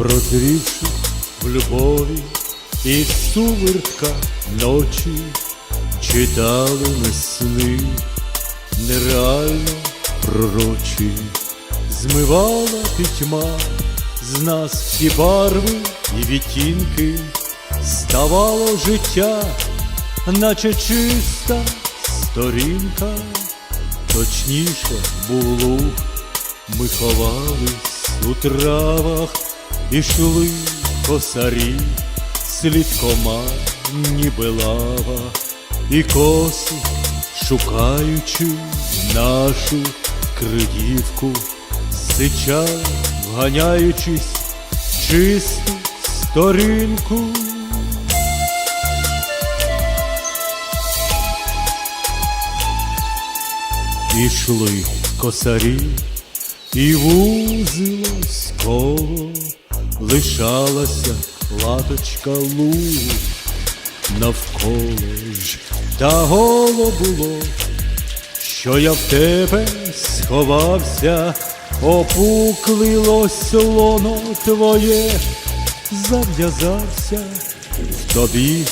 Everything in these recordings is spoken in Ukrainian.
прозрівши в любові і сувертка ночі, читали ми сни, нереально пророчі, змивала пітьма з нас всі барви і відтінки, ставало життя, наче чиста сторінка, точніше був луг, ми ховались у травах, ішли косарі, слідкома, ніби лава, і коси, шукаючи нашу кредівку, сича, вганяючись чисту сторінку. Ішли косарі, і вузилось коло, лишалася латочка луг навколо ж, та голо було, що я в тебе сховався, опуклилось лоно твоє, зав'язався. В тобі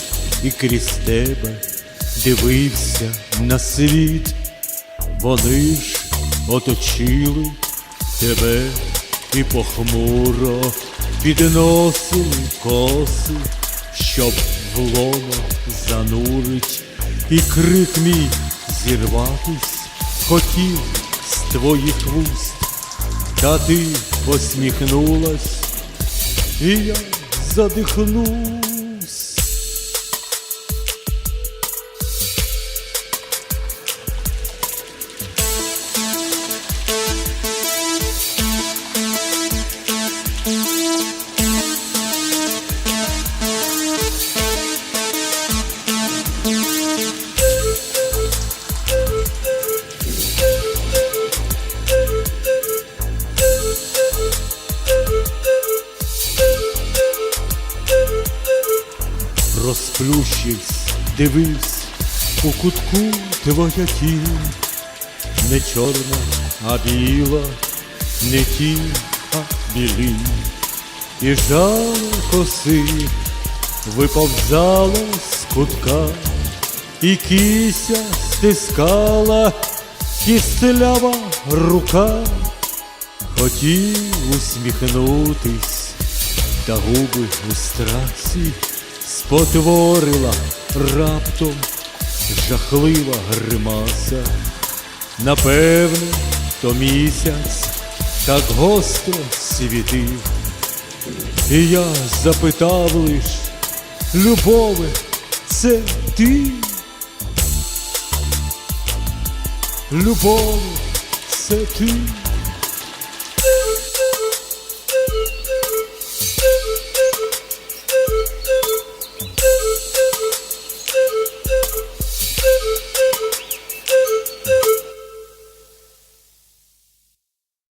і крізь тебе дивився на світ. Вони ж оточили тебе і похмуро підносили коси, щоб в лоно занурить, і крик мій зірватись хотів з твоїх вуст, та ти посміхнулась, і я задихнусь. Розплющився, дивився у кутку твоя тінь, не чорна, а біла, не тінь, а білінь, і жало коси виповзало з кутка, і кися стискала кістлява рука, хотів усміхнутись, та губи у страсі спотворила раптом жахлива гримаса. Напевне, то місяць так гостро світив, і я запитав лиш, любове, це ти? Любове, це ти?